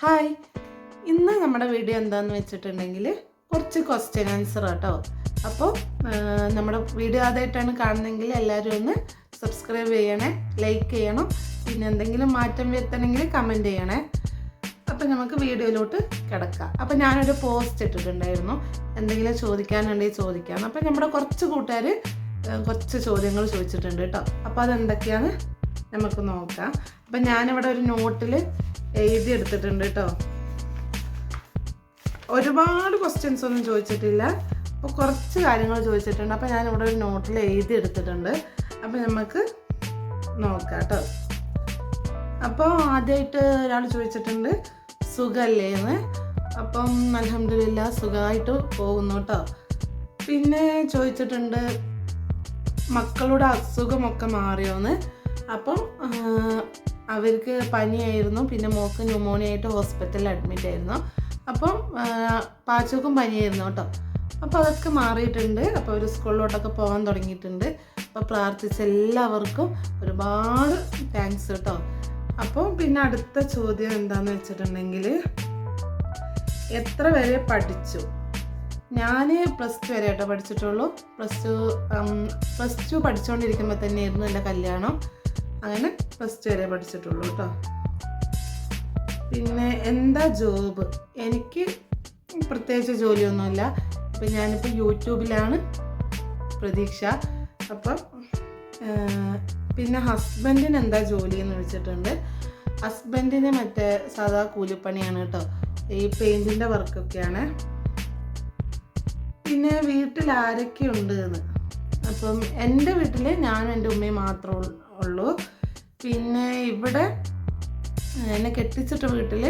Hi ഇന്ന് നമ്മുടെ video എന്താന്ന് വെച്ചിട്ടുണ്ടെങ്കിൽ കുറച്ച് ക്വസ്റ്റ്യൻ ആൻസർ കേട്ടോ അപ്പോൾ നമ്മുടെ വീഡിയോ ആദ്യമായിട്ടാണ് കാണുന്നതെങ്കിൽ എല്ലാവരും ഒന്ന് സബ്സ്ക്രൈബ് ചെയ്യണേ ലൈക്ക് ചെയ്യണം പിന്നെ എന്തെങ്കിലും മാറ്റം വരുത്തണമെങ്കിൽ കമന്റ് ചെയ്യണേ. അപ്പം നമുക്ക് വീഡിയോയിലോട്ട് കിടക്കാം. അപ്പം ഞാനൊരു പോസ്റ്റ് ഇട്ടിട്ടുണ്ടായിരുന്നു. എന്തെങ്കിലും ചോദിക്കാനുണ്ടെങ്കിൽ ചോദിക്കാം. അപ്പം നമ്മുടെ കുറച്ച് കൂട്ടുകാർ കുറച്ച് ചോദ്യങ്ങൾ ചോദിച്ചിട്ടുണ്ട് കേട്ടോ. അപ്പോൾ അതെന്തൊക്കെയാണ് നമുക്ക് നോക്കാം. അപ്പം ഞാനിവിടെ ഒരു നോട്ടിൽ എഴുതി എടുത്തിട്ടുണ്ട് കേട്ടോ. ഒരുപാട് ക്വസ്റ്റ്യൻസ് ഒന്നും ചോദിച്ചിട്ടില്ല. അപ്പോൾ കുറച്ച് കാര്യങ്ങൾ ചോദിച്ചിട്ടുണ്ട്. അപ്പോൾ ഞാനിവിടെ ഒരു നോട്ടിൽ എഴുതി എടുത്തിട്ടുണ്ട്. അപ്പോൾ നമുക്ക് നോക്കാം കേട്ടോ. അപ്പോൾ ആദ്യമായിട്ട് ഒരാൾ ചോദിച്ചിട്ടുണ്ട് സുഖമല്ലേ എന്ന് അപ്പം അലഹമില്ല സുഖമായിട്ട് പോകുന്നു കേട്ടോ. പിന്നെ ചോദിച്ചിട്ടുണ്ട് മക്കളുടെ അസുഖമൊക്കെ മാറിയോന്ന്? അപ്പം അവർക്ക് പനിയായിരുന്നു. പിന്നെ മോക്ക് ന്യൂമോണിയ ആയിട്ട് ഹോസ്പിറ്റലിൽ അഡ്മിറ്റ് ആയിരുന്നു. അപ്പം പാച്ചോക്കും പനിയായിരുന്നു കേട്ടോ. അപ്പോൾ അതൊക്കെ മാറിയിട്ടുണ്ട്. അപ്പോൾ ഒരു സ്കൂളിലോട്ടൊക്കെ പോകാൻ തുടങ്ങിയിട്ടുണ്ട്. അപ്പോൾ പ്രാർത്ഥിച്ച എല്ലാവർക്കും ഒരുപാട് താങ്ക്സ് കേട്ടോ. അപ്പം പിന്നെ അടുത്ത ചോദ്യം എന്താണെന്ന് വെച്ചിട്ടുണ്ടെങ്കിൽ എത്ര വരെ പഠിച്ചു? ഞാൻ പ്ലസ് ടു വരെ കേട്ടോ പഠിച്ചിട്ടുള്ളൂ. പ്ലസ് ടു പ്ലസ് ടു പഠിച്ചുകൊണ്ടിരിക്കുമ്പോൾ തന്നെയായിരുന്നു എന്റെ കല്യാണം. അങ്ങനെ ഫസ്റ്റ് വരെ പഠിച്ചിട്ടുള്ളൂ കേട്ടോ പിന്നെ എന്താ ജോബ് എനിക്ക് പ്രത്യേകിച്ച് ജോലിയൊന്നുമില്ല. ഇപ്പം ഞാനിപ്പോൾ യൂട്യൂബിലാണ് പ്രതീക്ഷ. അപ്പം പിന്നെ ഹസ്ബൻഡിന് എന്താ ജോലി എന്ന് വെച്ചിട്ടുണ്ട്. ഹസ്ബൻഡിന് മറ്റേ സാധാ കൂലിപ്പണിയാണ് കേട്ടോ ഈ പെയിന്റിന്റെ വർക്കൊക്കെയാണ് പിന്നെ വീട്ടിൽ ആരൊക്കെ ഉണ്ട് എന്ന്. അപ്പം എന്റെ വീട്ടിൽ ഞാനും എന്റെ ഉമ്മയും മാത്രമേ ഉള്ളൂ. പിന്നെ ഇവിടെ എന്നെ കെട്ടിച്ചിട്ട വീട്ടിൽ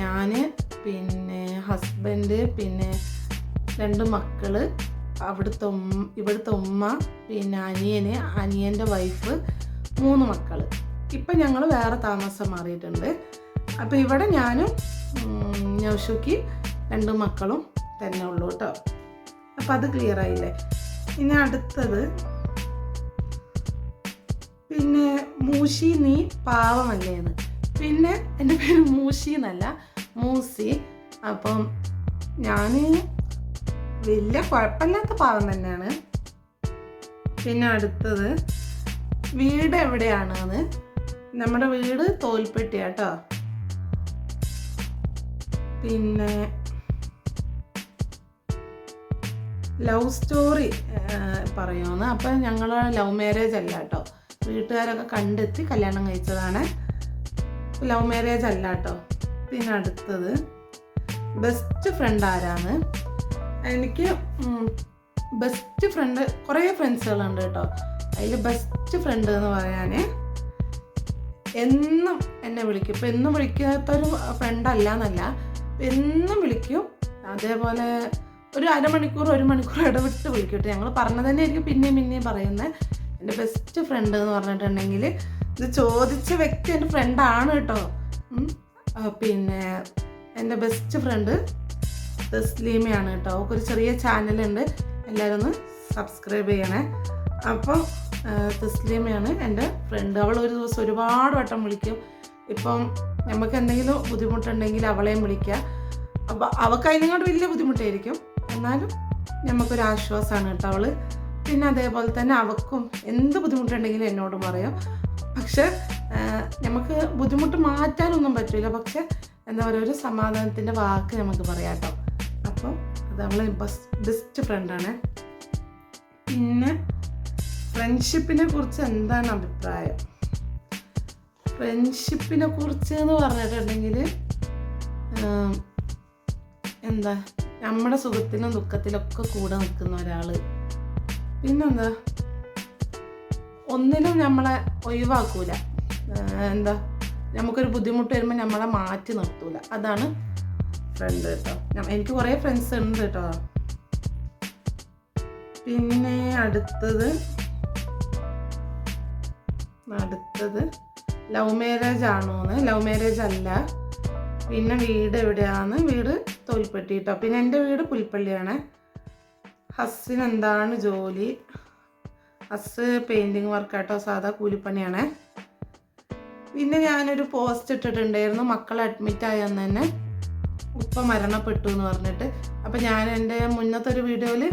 ഞാൻ പിന്നെ ഹസ്ബൻഡ് പിന്നെ രണ്ട് മക്കൾ അവിടുത്തെ ഇവിടുത്തെ ഉമ്മ പിന്നെ അനിയന് അനിയന്റെ വൈഫ് മൂന്ന് മക്കൾ ഇപ്പം ഞങ്ങൾ വേറെ താമസം മാറിയിട്ടുണ്ട്. അപ്പോൾ ഇവിടെ ഞാനും നൗഷുക്ക് രണ്ട് മക്കളും തന്നെ ഉള്ളൂ കേട്ടോ. അപ്പം അത് ക്ലിയർ ആയില്ലേ? ഇനി അടുത്തത് പിന്നെ മൂശി നീ പാവമല്ലേന്ന് പിന്നെ എന്റെ പേര് മൂശി എന്നല്ല മൂസി. അപ്പം ഞാൻ വലിയ കുഴപ്പമില്ലാത്ത പാവം തന്നെയാണ്. പിന്നെ അടുത്തത് വീട് എവിടെയാണെന്ന്. നമ്മുടെ വീട് തോൽപ്പെട്ടിയാട്ടോ പിന്നെ ലവ് സ്റ്റോറി പറയുമെന്ന് അപ്പം ഞങ്ങൾ ലവ് മാരേജ് അല്ല കേട്ടോ. വീട്ടുകാരൊക്കെ കണ്ടെത്തി കല്യാണം കഴിച്ചതാണ്. ലവ് മാരേജ് അല്ല കേട്ടോ പിന്നെ അടുത്തത് ബെസ്റ്റ് ഫ്രണ്ട് ആരാണ്? എനിക്ക് ബെസ്റ്റ് ഫ്രണ്ട് കുറേ ഫ്രണ്ട്സുകളുണ്ട് കേട്ടോ അതിൽ ബെസ്റ്റ് ഫ്രണ്ട് എന്ന് പറയാൻ എന്നും എന്നെ വിളിക്കും. ഇപ്പം എന്നും വിളിക്കാത്തൊരു ഫ്രണ്ട് അല്ല എന്നല്ല എന്നും വിളിക്കും. അതേപോലെ ഒരു അരമണിക്കൂർ ഒരു മണിക്കൂർ ഇടവിട്ട് വിളിക്കും ഞങ്ങൾ പറഞ്ഞത് തന്നെ ആയിരിക്കും പിന്നെയും പിന്നെയും പറയുന്നത് എന്റെ ബെസ്റ്റ് ഫ്രണ്ട് എന്ന് പറഞ്ഞിട്ടുണ്ടെങ്കിൽ ഇത് ചോദിച്ച വ്യക്തി എന്റെ ഫ്രണ്ടാണ് കേട്ടോ. പിന്നെ എന്റെ ബെസ്റ്റ് ഫ്രണ്ട് തസ്ലീമയാണ് കേട്ടോ. ഒരു ചെറിയ ചാനലുണ്ട് എല്ലാവരും ഒന്ന് സബ്സ്ക്രൈബ് ചെയ്യണേ. അപ്പോൾ തസ്ലീമയാണ് എന്റെ ഫ്രണ്ട് അവൾ ഒരു ദിവസം ഒരുപാട് വട്ടം വിളിക്കും. ഇപ്പം നമുക്ക് എന്തെങ്കിലും ബുദ്ധിമുട്ടുണ്ടെങ്കിൽ അവളെയും വിളിക്കുക അപ്പോൾ അവൾക്ക് അതിനെങ്ങോട്ട് വലിയ ബുദ്ധിമുട്ടായിരിക്കും. എന്നാലും നമുക്കൊരു ആശ്വാസമാണ് കേട്ടോ അവൾ. പിന്നെ അതേപോലെ തന്നെ അവക്കും എന്ത് ബുദ്ധിമുട്ടുണ്ടെങ്കിലും എന്നോട് പറയും. പക്ഷെ നമുക്ക് ബുദ്ധിമുട്ട് മാറ്റാനൊന്നും പറ്റില്ല. പക്ഷെ എന്താ പറയുക ഒരു സമാധാനത്തിന്റെ വാക്ക് നമുക്ക് പറയാം കേട്ടോ. അപ്പം അത് നമ്മൾ ബെസ്റ്റ് ഫ്രണ്ടാണ് പിന്നെ ഫ്രണ്ട്ഷിപ്പിനെ കുറിച്ച് എന്താണ് അഭിപ്രായം? ഫ്രണ്ട്ഷിപ്പിനെ കുറിച്ച് എന്ന് പറഞ്ഞിട്ടുണ്ടെങ്കിൽ എന്താ നമ്മുടെ സുഖത്തിനും ദുഃഖത്തിലൊക്കെ കൂടെ നിൽക്കുന്ന ഒരാൾ പിന്നെന്താ? ഒന്നിനും നമ്മളെ ഒഴിവാക്കൂല. എന്താ? നമുക്കൊരു ബുദ്ധിമുട്ട് വരുമ്പോൾ നമ്മളെ മാറ്റി നിർത്തൂല. അതാണ് ഫ്രണ്ട് കേട്ടോ എനിക്ക് കുറേ ഫ്രണ്ട്സ് ഉണ്ട് കേട്ടോ പിന്നെ അടുത്തത് അടുത്തത് ലവ് മാരേജ് ആണോന്ന്. ലവ് മാരേജ് അല്ല. പിന്നെ വീട് എവിടെയാണ് വീട് തോൽപ്പെട്ടി കേട്ടോ പിന്നെ എന്റെ വീട് പുൽപ്പള്ളിയാണ്. ഹസ്സിന് എന്താണ് ജോലി? ഹസ് പെയിന്റിങ് വർക്കായിട്ടോ കേട്ടോ സാധാ കൂലിപ്പണിയാണ്. പിന്നെ ഞാനൊരു പോസ്റ്റ് ഇട്ടിട്ടുണ്ടായിരുന്നു മക്കളെ അഡ്മിറ്റ് ആയെന്ന് തന്നെ. ഉപ്പ മരണപ്പെട്ടു എന്ന് പറഞ്ഞിട്ട്. അപ്പം ഞാൻ എന്റെ മുന്നത്തെ ഒരു വീഡിയോയിൽ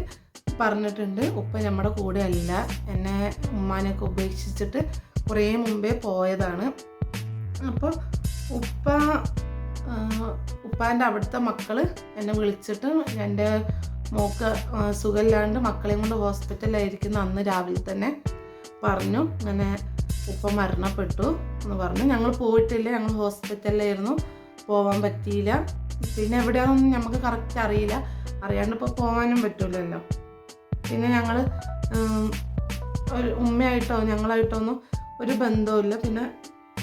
പറഞ്ഞിട്ടുണ്ട് ഉപ്പ നമ്മുടെ കൂടെ അല്ല. എന്നെ ഉമ്മാനെയൊക്കെ ഉപേക്ഷിച്ചിട്ട് കുറേ മുമ്പേ പോയതാണ്. അപ്പോൾ ഉപ്പ ഉപ്പാന്റെ അവിടുത്തെ മക്കൾ എന്നെ വിളിച്ചിട്ട് എന്റെ മോക്ക് സുഖമില്ലാണ്ട് മക്കളെയും കൊണ്ട് ഹോസ്പിറ്റലിലായിരിക്കുന്ന അന്ന് രാവിലെ തന്നെ. പറഞ്ഞു അങ്ങനെ ഉപ്പ മരണപ്പെട്ടു എന്ന് പറഞ്ഞു. ഞങ്ങൾ പോയിട്ടില്ല ഞങ്ങൾ ഹോസ്പിറ്റലിലായിരുന്നു. പോകാൻ പറ്റിയില്ല. പിന്നെ എവിടെയാണെന്ന് നമുക്ക് കറക്റ്റ് അറിയില്ല. അറിയാണ്ട് ഇപ്പോൾ പോകാനും പറ്റില്ലല്ലോ പിന്നെ ഞങ്ങൾ ഒരു ഉമ്മയായിട്ടോ ഞങ്ങളായിട്ടോ ഒന്നും ഒരു ബന്ധവുമില്ല. പിന്നെ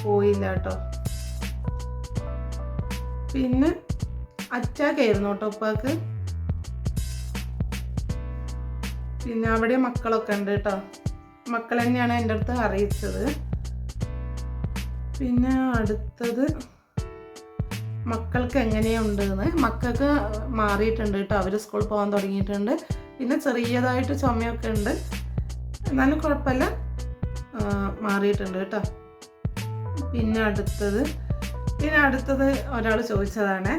പോയില്ല കേട്ടോ. പിന്നെ അറ്റാക്ക് ആയിരുന്നു കേട്ടോ ഉപ്പാക്ക്. പിന്നെ അവിടെ മക്കളൊക്കെ ഉണ്ട് കേട്ടോ. മക്കൾ തന്നെയാണ് എന്റെ അടുത്ത് അറിയിച്ചത്. പിന്നെ അടുത്തത് മക്കൾക്ക് എങ്ങനെയുണ്ട് എന്ന് മക്കൾക്ക് മാറിയിട്ടുണ്ട് കേട്ടോ. അവർ സ്കൂളിൽ പോകാൻ തുടങ്ങിയിട്ടുണ്ട്. പിന്നെ ചെറിയതായിട്ട് ചുമയൊക്കെ ഉണ്ട്. എന്നാലും കുഴപ്പമില്ല. മാറിയിട്ടുണ്ട് കേട്ടോ. പിന്നെ അടുത്തത്. പിന്നെ അടുത്തത് ഒരാൾ ചോദിച്ചതാണ്.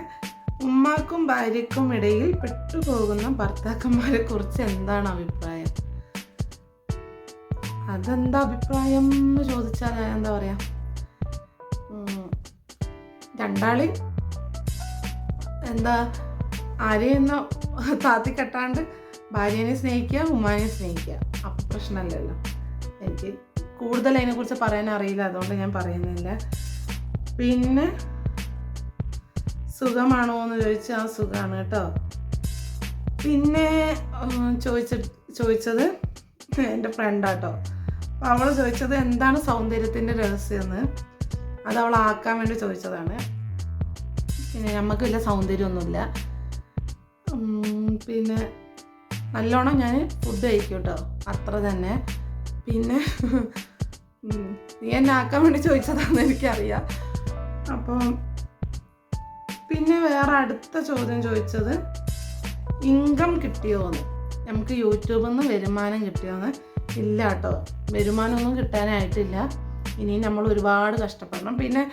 ഉമ്മാക്കും ഭാര്യക്കും ഇടയിൽ പെട്ടുപോകുന്ന ഭർത്താക്കന്മാരെ കുറിച്ച് എന്താണ് അഭിപ്രായം? അതെന്താ അഭിപ്രായം എന്ന് ചോദിച്ചാൽ ഞാൻ എന്താ പറയാ? രണ്ടാളി എന്താ ആരെയെന്ന താത്തി കെട്ടാണ്ട് ഭാര്യനെ സ്നേഹിക്കുക ഉമ്മാനെ സ്നേഹിക്കുക. അപ്പം പ്രശ്നമല്ലല്ലോ എനിക്ക് കൂടുതൽ അതിനെക്കുറിച്ച് പറയാൻ അറിയില്ല അതുകൊണ്ട് ഞാൻ പറയുന്നില്ല. പിന്നെ സുഖമാണോ എന്ന് ചോദിച്ചാൽ ആ സുഖമാണ് കേട്ടോ. പിന്നെ ചോദിച്ച ചോദിച്ചത് എന്റെ ഫ്രണ്ടാട്ടോ. അപ്പോൾ അവൾ ചോദിച്ചത് എന്താണ് സൗന്ദര്യത്തിന്റെ രഹസ്യമെന്ന്. അത് അവൾ ആക്കാൻ വേണ്ടി ചോദിച്ചതാണ്. പിന്നെ നമുക്ക് വലിയ സൗന്ദര്യമൊന്നുമില്ല. പിന്നെ നല്ലോണം ഞാൻ ഫുഡ് കഴിക്കും കേട്ടോ. അത്ര തന്നെ. പിന്നെ നീ എന്നെ ആക്കാൻ വേണ്ടി ചോദിച്ചതാണെന്ന് എനിക്കറിയാം. അപ്പം പിന്നെ വേറെ അടുത്ത ചോദ്യം ചോദിച്ചത് ഇൻകം കിട്ടിയോന്ന്. നമുക്ക് യൂട്യൂബിൽ നിന്ന് വരുമാനം കിട്ടിയോന്ന്. ഇല്ല കേട്ടോ വരുമാനമൊന്നും കിട്ടാനായിട്ടില്ല. ഇനി നമ്മൾ ഒരുപാട് കഷ്ടപ്പെടണം. പിന്നെ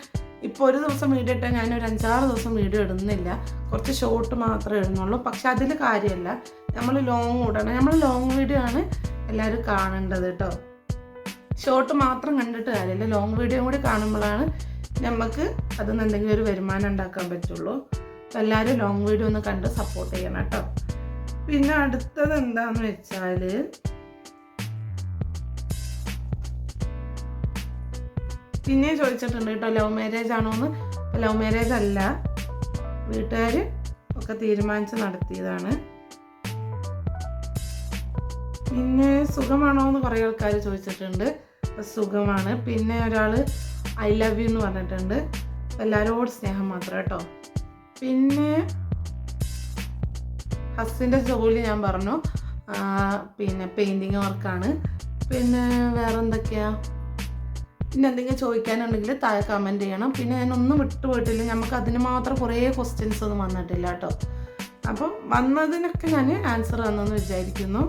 ഇപ്പോൾ ഒരു ദിവസം വീഡിയോ ഇട്ടാൽ ഞാൻ ഒരു അഞ്ചാറ് ദിവസം വീഡിയോ ഇടുന്നില്ല. കുറച്ച് ഷോർട്ട് മാത്രമേ ഇടുന്നുള്ളൂ. പക്ഷെ അതിൽ കാര്യമല്ല നമ്മൾ ലോങ് ഇടണം. നമ്മൾ ലോങ് വീഡിയോ ആണ് എല്ലാവരും കാണേണ്ടത് കേട്ടോ ഷോർട്ട് മാത്രം കണ്ടിട്ട് കാര്യമില്ല. ലോങ് വീഡിയോ കൂടി കാണുമ്പോഴാണ് നമുക്ക് അതിൽ നിന്ന് എന്തെങ്കിലും ഒരു വരുമാനം ഉണ്ടാക്കാൻ പറ്റുള്ളൂ. എല്ലാവരും ലോങ് വീഡിയോ ഒന്ന് കണ്ട് സപ്പോർട്ട് ചെയ്യണം കേട്ടോ. പിന്നെ അടുത്തത് എന്താന്ന് വെച്ചാൽ പിന്നെ ചോദിച്ചിട്ടുണ്ട് കേട്ടോ ലവ് മാരേജ് ആണോ എന്ന്. ലവ് മാരേജ് അല്ല. വീട്ടുകാർ ഒക്കെ തീരുമാനിച്ച് നടത്തിയതാണ്. പിന്നെ സുഖമാണോ എന്ന് കുറേ ആൾക്കാർ ചോദിച്ചിട്ടുണ്ട്. സുഖമാണ്. പിന്നെ ഒരാൾ ഐ ലവ് യു എന്ന് പറഞ്ഞിട്ടുണ്ട്. എല്ലാവരോട് സ്നേഹം മാത്രം കേട്ടോ. പിന്നെ ഹസ്സിന്റെ ജോലി ഞാൻ പറഞ്ഞു. പിന്നെ പെയിന്റിങ് വർക്കാണ് പിന്നെ വേറെ എന്തൊക്കെയാ പിന്നെ എന്തെങ്കിലും ചോദിക്കാനുണ്ടെങ്കിൽ താഴെ കമന്റ് ചെയ്യണം. പിന്നെ ഞാൻ ഒന്നും വിട്ടുപോയിട്ടില്ല. നമുക്ക് അതിന് മാത്രം കുറേ ക്വസ്റ്റ്യൻസ് ഒന്നും വന്നിട്ടില്ല കേട്ടോ. അപ്പം വന്നതിനൊക്കെ ഞാൻ ആൻസർ തന്നെന്ന് വിചാരിക്കുന്നു.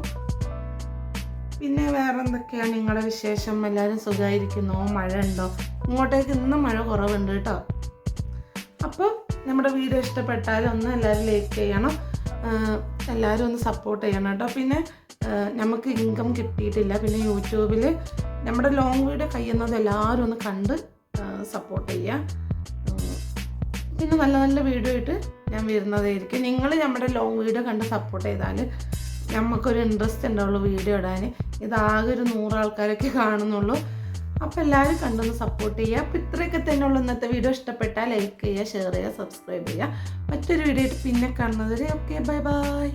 പിന്നെ വേറെ എന്തൊക്കെയാണ് നിങ്ങളുടെ വിശേഷം? എല്ലാവരും സുഖമായിരിക്കുന്നോ മഴ ഉണ്ടോ ഇങ്ങോട്ടേക്ക് ഇന്നും മഴ കുറവുണ്ട് കേട്ടോ. അപ്പോൾ നമ്മുടെ വീഡിയോ ഇഷ്ടപ്പെട്ടാൽ ഒന്ന് എല്ലാവരും ലൈക്ക് ചെയ്യണം. എല്ലാവരും ഒന്ന് സപ്പോർട്ട് ചെയ്യണം കേട്ടോ. പിന്നെ നമുക്ക് ഇൻകം കിട്ടിയിട്ടില്ല. പിന്നെ യൂട്യൂബിൽ നമ്മുടെ ലോങ് വീഡിയോ കഴിയുന്നത് എല്ലാവരും ഒന്ന് കണ്ട് സപ്പോർട്ട് ചെയ്യുക പിന്നെ നല്ല നല്ല വീഡിയോ ഇട്ട് ഞാൻ വരുന്നതായിരിക്കും. നിങ്ങൾ നമ്മുടെ ലോങ് വീഡിയോ കണ്ട് സപ്പോർട്ട് ചെയ്താൽ നമുക്കൊരു ഇൻട്രസ്റ്റ് ഉണ്ടാവുള്ളൂ വീഡിയോ ഇടാൻ ഇതാകെ ഒരു നൂറാൾക്കാരൊക്കെ കാണുന്നുള്ളൂ. അപ്പോൾ എല്ലാവരും കണ്ടൊന്ന് സപ്പോർട്ട് ചെയ്യുക അപ്പോൾ ഇത്രയൊക്കെ തന്നെയുള്ളൂ ഇന്നത്തെ വീഡിയോ ഇഷ്ടപ്പെട്ടാൽ ലൈക്ക് ചെയ്യുക ഷെയർ ചെയ്യുക സബ്സ്ക്രൈബ് ചെയ്യുക മറ്റൊരു വീഡിയോ പിന്നെ കാണുന്നത് വരെ ഓക്കെ ബൈ ബൈ